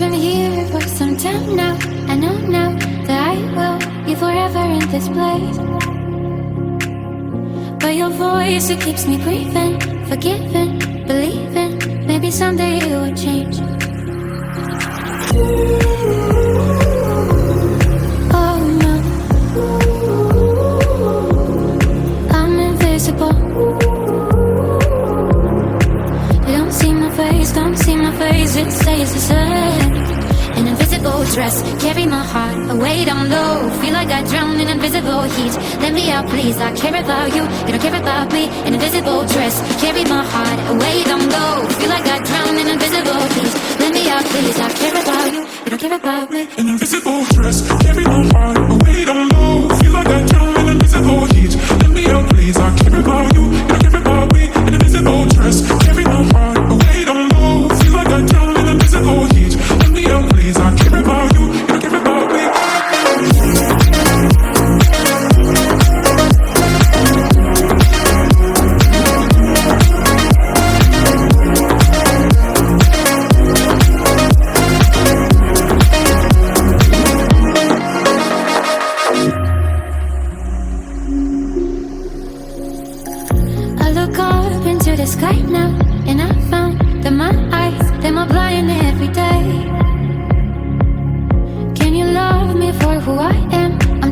been here for some time now. I know now that I will be forever in this place. But your voice, it keeps me breathing, forgiving, believing. Maybe someday it will change. Dress, carry my heart away down low. Feel like I drown in invisible heat. Let me out, please. I care about you, you don't care about me. An invisible dress, carry my heart away down low. Feel like I drown in invisible heat. Let me out, please. I care about you, you don't care about me. An invisible dress, carry my heart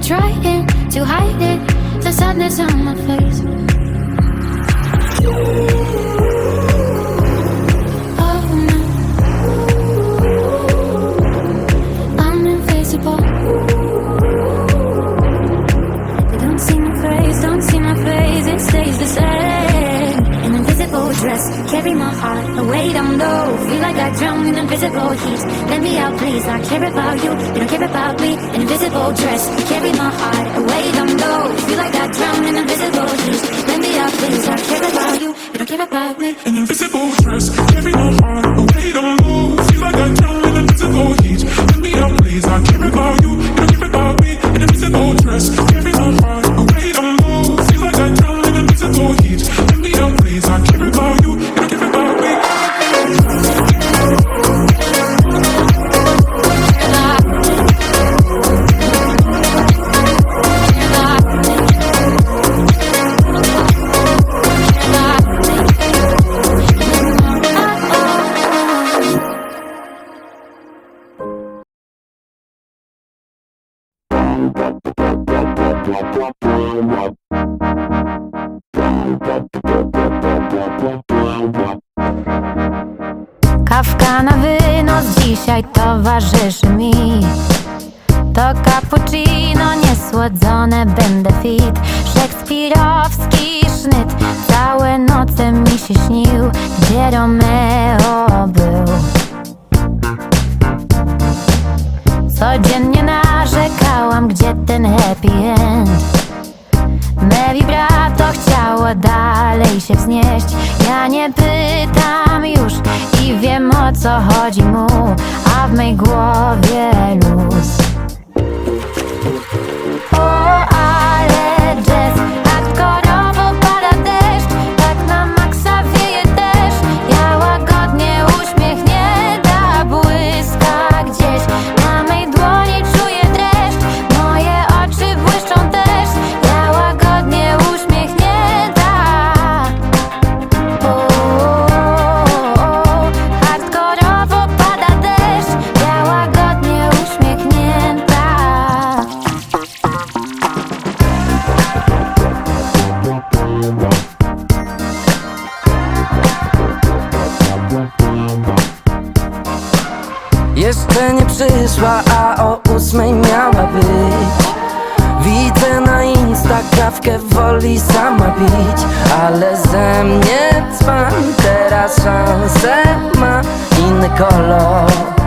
trying to hide it, the sadness on my face. Carry my heart away down low. Feel like I drown in invisible heat. Let me out, please. I care about you, you don't care about me. Invisible dress, carry my heart away down low. Feel like I drown in invisible heat. Let me out, please. I care about you, you don't care about me. An invisible Kawka na wynos dzisiaj towarzyszy mi. To cappuccino niesłodzone będę fit. Szekspirowski sznyt Całe noce mi się śnił. Gdzie Romeo Ja nie pytam już i wiem o co chodzi mu A w mej głowie luz Jeszcze nie przyszła, a o ósmej miała być. Widzę na Insta kawkę woli sama pić Ale ze mnie dzban teraz szansę ma inny kolor